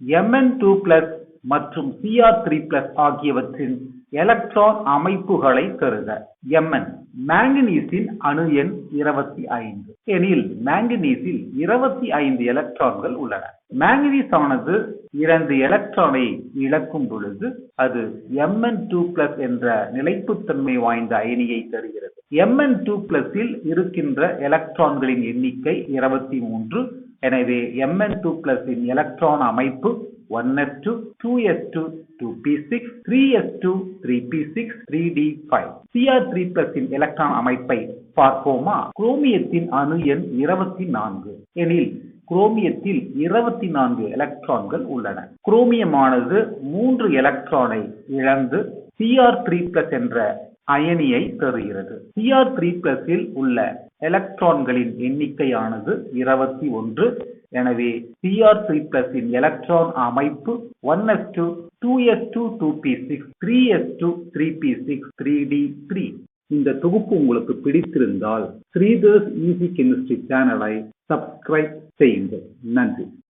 MN two plus மற்றும் CR three plus ஆகியவற்றின் electron அமைப்புகளை தருக Mn மேங்கனீஸின் அணு எண் இருபத்தி ஐந்து. எனில் மேங்கனீஸில் இருபத்தி ஐந்து எலக்ட்ரான்கள் உள்ளன. மேங்கனீஸ் ஆனது இரண்டு எலக்ட்ரானை இழக்கும் பொழுது அது எம்என் டூ பிளஸ் என்ற நிலைப்புத்தன்மை வாய்ந்த அயனியை தருகிறது. எம்என் டூ பிளஸில் இருக்கின்ற எலக்ட்ரான்களின் எண்ணிக்கை இருபத்தி மூன்று எனவே Mn டூ பிளஸின் எலக்ட்ரான் அமைப்பு 1s2 2s2 2p6 3s2 3p6 3d5 Cr3 இன் எலக்ட்ரான் அமைப்பை பார்ப்போமா? குரோமியத்தின் அணு எண் இருபத்தி நான்கு. எனில் குரோமியத்தில் இருபத்தி நான்கு எலக்ட்ரான்கள் உள்ளன. குரோமியமானது மூன்று எலக்ட்ரானை இழந்து சிஆர் த்ரீ Cr3 என்ற அயனியை தருகிறது Cr3 இல் உள்ள எலக்ட்ரான்களின் எண்ணிக்கையானது இருபத்தி ஒன்று. எனவே பிஆர் த்ரீ பிளஸின் எலக்ட்ரான் அமைப்பு 1s2 2s2 2p6 3s2 3p6 3d3 இந்த தொகுப்பு உங்களுக்கு பிடித்திருந்தால் ஸ்ரீதர்ஸ் ஈஸி கெமிஸ்ட்ரி சேனலை சப்ஸ்கிரைப் செய்யுங்கள். நன்றி.